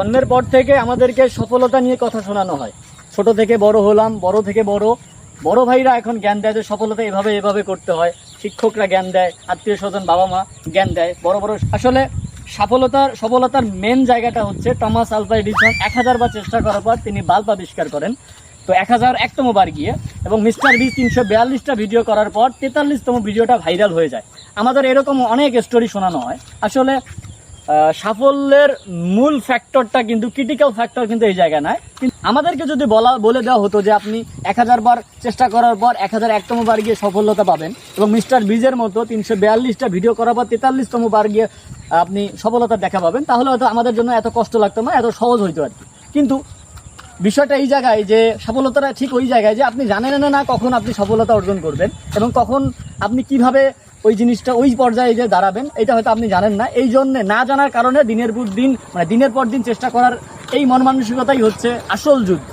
জন্মের পর থেকে আমাদেরকে সফলতা নিয়ে কথা শোনানো হয়। ছোট থেকে বড় হলাম, বড় থেকে বড়। বড় ভাইরা এখন জ্ঞান দেয় যে সফলতা এভাবে এভাবে করতে হয়। শিক্ষকরা জ্ঞান দেয়, আত্মীয় স্বজন বাবা মা জ্ঞান দেয়, বড় বড় আসলে সফলতার সফলতার মেন জায়গাটা হচ্ছে টমাস আলভা এডিসন এক হাজার বার চেষ্টা করার পর তিনি বাল্ব আবিষ্কার করেন। তো এক হাজার একতম বার গিয়ে এবং মিস্টার বি তিনশো বিয়াল্লিশটা ভিডিও করার পর তেতাল্লিশতম ভিডিওটা ভাইরাল হয়ে যায়। আমাদের এরকম অনেক স্টোরি শোনানো হয়। আসলে সাফল্যের মূল ফ্যাক্টরটা কিন্তু ক্রিটিক্যাল ফ্যাক্টর কিন্তু এই জায়গায় নয় আমাদেরকে যদি বলা, বলে দেওয়া হতো যে আপনি এক হাজার বার চেষ্টা করার পর এক হাজার একতম বার গিয়ে সফলতা পাবেন এবং মিস্টার বিজের মতো তিনশো বিয়াল্লিশটা ভিডিও করার পর তেতাল্লিশতম বার গিয়ে আপনি সফলতা দেখা পাবেন, তাহলে হয়তো আমাদের জন্য এত কষ্ট লাগতো না, এত সহজ হইতো আর কি। কিন্তু বিষয়টা এই জায়গায় যে সফলতাটা ঠিক ওই জায়গায় যে আপনি জানেন না কখন আপনি সফলতা অর্জন করবেন এবং কখন আপনি কীভাবে ওই জিনিসটা, ওই পর্যায়ে যে দাঁড়াবেন, এটা হয়তো আপনি জানেন না। এই জন্য না জানার কারণে দিনের পর দিন মানে দিনের পর দিন চেষ্টা করার এই মন মানসিকতাই হচ্ছে আসল যুদ্ধ।